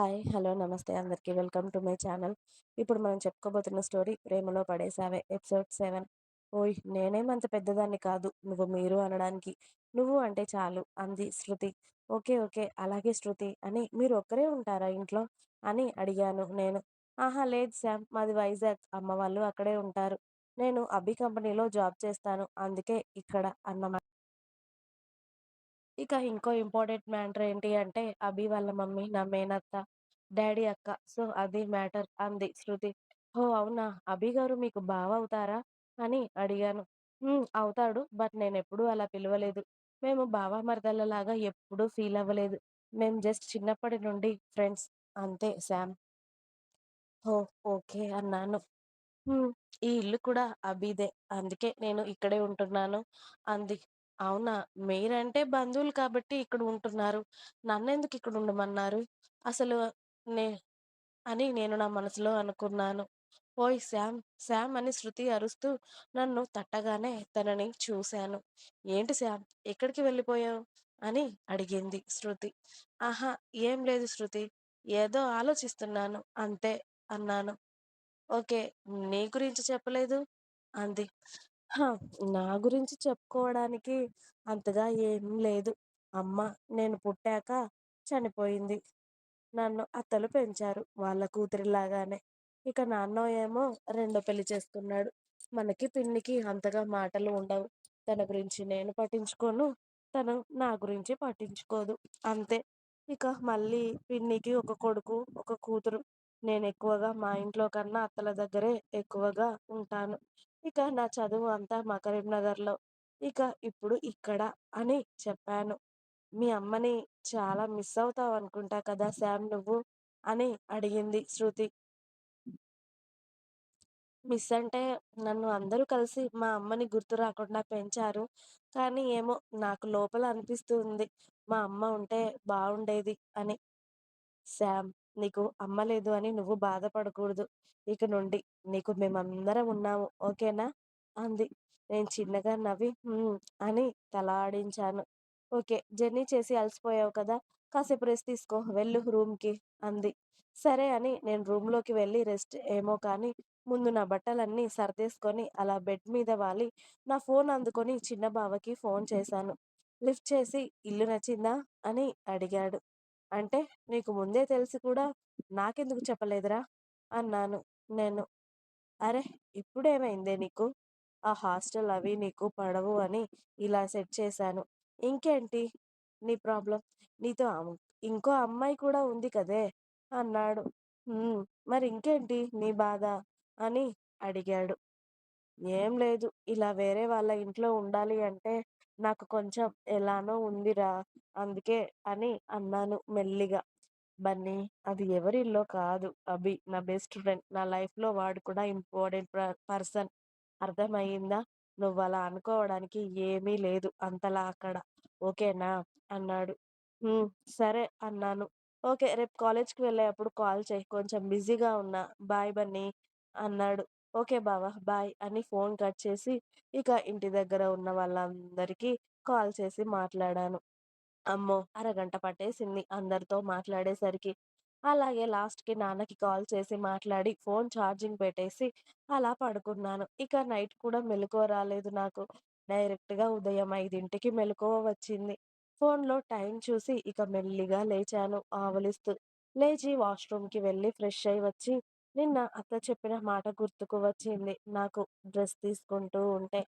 Hi. Hello. నమస్తే అందరికీ welcome to my channel. ఇప్పుడు మనం చెప్పుకోబోతున్న స్టోరీ 'ప్రేమలో పడేసావే' ఎపిసోడ్ సెవెన్ ఓయ్! నేనేమంత పెద్దదాన్ని కాదు నువ్వు మీరు అనడానికి. నువ్వు అంటే చాలు అంది శృతి. ఓకే. ఓకే. అలాగే శృతి అని మీరు ఒక్కరే ఉంటారా ఇంట్లో? అని అడిగాను నేను. ఆహా! లేదు శామ్. మాది వైజాగ్. అమ్మ వాళ్ళు అక్కడే ఉంటారు. నేను అభి కంపెనీలో జాబ్ చేస్తాను. అందుకే ఇక్కడ అన్నమాట. ఇక ఇంకో ఇంపార్టెంట్ మ్యాటర్ ఏంటి అంటే అభి వాళ్ళ మమ్మీ నా మేనత్త. డాడీ అక్క. సో అది మ్యాటర్ అంది శృతి. ఓ అవునా! అభి గారు మీకు బావ అవుతారా? అని అడిగాను. అవుతాడు. బట్ నేను ఎప్పుడూ అలా పిలవలేదు. మేము బావ మరదలలాగా ఎప్పుడూ ఫీలవ్వలేదు. మేము జస్ట్ చిన్నప్పటి నుండి ఫ్రెండ్స్ అంతే శామ్. ఓ ఓకే అన్నాను. ఈ ఇల్లు కూడా అభిదే. అందుకే నేను ఇక్కడే ఉంటున్నాను అంది. అవునా! మీరంటే బంధువులు కాబట్టి ఇక్కడ ఉంటున్నారు. నన్నెందుకు ఇక్కడ ఉండమన్నారు? అసలు నే అని నేను నా మనసులో అనుకున్నాను. ఓయ్ శామ్! శామ్ అని శృతి అరుస్తూ నన్ను తట్టగానే తనని చూశాను. ఏంటి శ్యామ్ ఎక్కడికి వెళ్ళిపోయావు? అని అడిగింది శృతి. ఆహా! ఏం లేదు శృతి. ఏదో ఆలోచిస్తున్నాను అంతే అన్నాను. ఓకే. నీ గురించి చెప్పలేదు? అంది. హ! నా గురించి చెప్పుకోవడానికి అంతగా ఏం లేదు. అమ్మ నేను పుట్టాక చనిపోయింది. నన్ను అత్తలు పెంచారు. వాళ్ళ కూతురిలాగానే. ఇక నాన్నో ఏమో రెండో పెళ్ళి చేసుకున్నాడు. మనకి పిన్నికి అంతగా మాటలు ఉండవు. తన గురించి నేను పట్టించుకోను. తను నా గురించి పట్టించుకోదు. అంతే. ఇక మళ్ళీ పిన్నికి ఒక కొడుకు, ఒక కూతురు. నేనెక్కువగా మా ఇంట్లో కన్నా అత్తల దగ్గరే ఎక్కువగా ఉంటాను. ఇక నా చదువు అంతా మా కరీంనగర్‌లో. ఇక ఇప్పుడు ఇక్కడ అని చెప్పాను. మీ అమ్మని చాలా మిస్ అవుతావనుకుంటా కదా శామ్ నువ్వు? అని అడిగింది శృతి. మిస్ అంటే నన్ను అందరూ కలిసి మా అమ్మని గుర్తు రాకుండా పెంచారు. కానీ ఏమో నాకు లోపల అనిపిస్తుంది మా అమ్మ ఉంటే బాగుండేది అని. శామ్ నీకు అమ్మ లేదు అని నువ్వు బాధపడకూడదు. ఇక నుండి నీకు మేమందరం ఉన్నాము. ఓకేనా? అంది. నేను చిన్నగా నవ్వి హ్మ్. అని తలాడించాను ఓకే. జర్నీ చేసి అలసిపోయావు కదా! కాసేపు రెస్ట్ తీసుకో. వెళ్ళు రూమ్‌కి అంది. సరే అని నేను రూమ్‌లోకి వెళ్ళి రెస్ట్ ఏమో కానీ ముందు నా బట్టలన్నీ సర్దేసుకొని అలా బెడ్ మీద వాలి నా ఫోన్ అందుకొని చిన్న బావకి ఫోన్ చేశాను. లిఫ్ట్ చేసి ఇల్లు నచ్చిందా? అని అడిగాడు. అంటే నీకు ముందే తెలిసి కూడా నాకెందుకు చెప్పలేదురా? అన్నాను నేను. అరే ఇప్పుడేమైందే నీకు? ఆ హాస్టల్ అవి నీకు పడవు అని ఇలా సెట్ చేశాను. ఇంకేంటి నీ ప్రాబ్లం నీతో ఇంకో అమ్మాయి కూడా ఉంది కదే! అన్నాడు. మరి ఇంకేంటి నీ బాధ? అని అడిగాడు. ఏం లేదు. ఇలా వేరే వాళ్ళ ఇంట్లో ఉండాలి అంటే నాకు కొంచెం ఎలానో ఉందిరా! అందుకే అని అన్నాను మెల్లిగా. బన్నీ అది ఎవరిల్లో కాదు. అభి నా బెస్ట్ ఫ్రెండ్. నా లైఫ్‌లో వాడు కూడా ఇంపార్టెంట్ ప పర్సన్. అర్థమయిందా? నువ్వలా అనుకోవడానికి ఏమీ లేదు అంతలా అక్కడ. ఓకేనా? అన్నాడు. హ్మ్. సరే అన్నాను. ఓకే. రేపు కాలేజ్‌కి వెళ్ళేప్పుడు కాల్ చెయ్. కొంచెం బిజీగా ఉన్నా. బాయ్ బన్నీ అన్నాడు. ఓకే బావ బాయ్ అని ఫోన్ కట్ చేసి ఇక ఇంటి దగ్గర ఉన్న వాళ్ళందరికీ కాల్ చేసి మాట్లాడాను. అమ్మో! అరగంట పట్టేసింది అందరితో మాట్లాడేసరికి. అలాగే లాస్ట్‌కి నాన్నకి కాల్ చేసి మాట్లాడి ఫోన్ ఛార్జింగ్ పెట్టేసి అలా పడుకున్నాను. ఇక నైట్ కూడా మెలకువ రాలేదు నాకు. డైరెక్ట్‌గా ఉదయం ఐదింటికి మెలకువ వచ్చింది. ఫోన్‌లో టైం చూసి ఇక మెల్లిగా లేచాను ఆవలిస్తూ. లేచి వాష్‌రూమ్‌కి వెళ్ళి ఫ్రెష్ అయ్యి వచ్చి నిన్న అత్త చెప్పిన మాట గుర్తుకు వచ్చింది నాకు డ్రెస్ తీసుకుంటూ ఉంటే.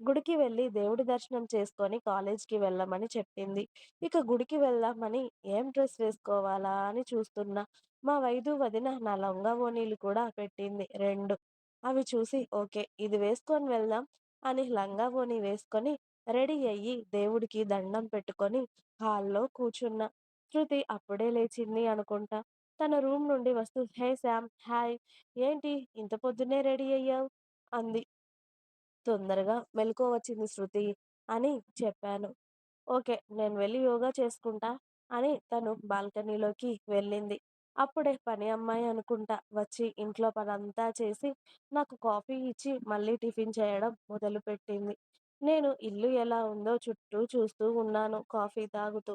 గుడికి వెళ్ళి దేవుడి దర్శనం చేసుకొని కాలేజ్‌కి వెళ్ళమని చెప్పింది. ఇక గుడికి వెళ్దామని ఏం డ్రెస్ వేసుకోవాలా అని చూస్తున్నా. మా వైదు వదిన నా లంగా ఓణీలు కూడా పెట్టింది రెండు అవి చూసి ఓకే. ఇది వేసుకొని వెళ్దాం అని లంగా ఓణి వేసుకొని రెడీ అయ్యి దేవుడికి దండం పెట్టుకొని హాల్‌లో కూర్చున్నా. శృతి అప్పుడే లేచింది అనుకుంటా. తన రూమ్ నుండి వస్తూ హే శామ్ హాయ్! ఏంటి ఇంత పొద్దున్నే రెడీ అయ్యావు? అంది. తొందరగా మెలుకువ వచ్చింది శృతి అని చెప్పాను. ఓకే. నేను వెళ్ళి యోగా చేసుకుంటా అని తను బాల్కనీలోకి వెళ్ళింది. అప్పుడే పని అమ్మాయి అనుకుంటా వచ్చి ఇంట్లో పనంతా చేసి నాకు కాఫీ ఇచ్చి మళ్ళీ టిఫిన్ చేయడం మొదలుపెట్టింది. నేను ఇల్లు ఎలా ఉందో చుట్టూ చూస్తూ ఉన్నాను కాఫీ తాగుతూ.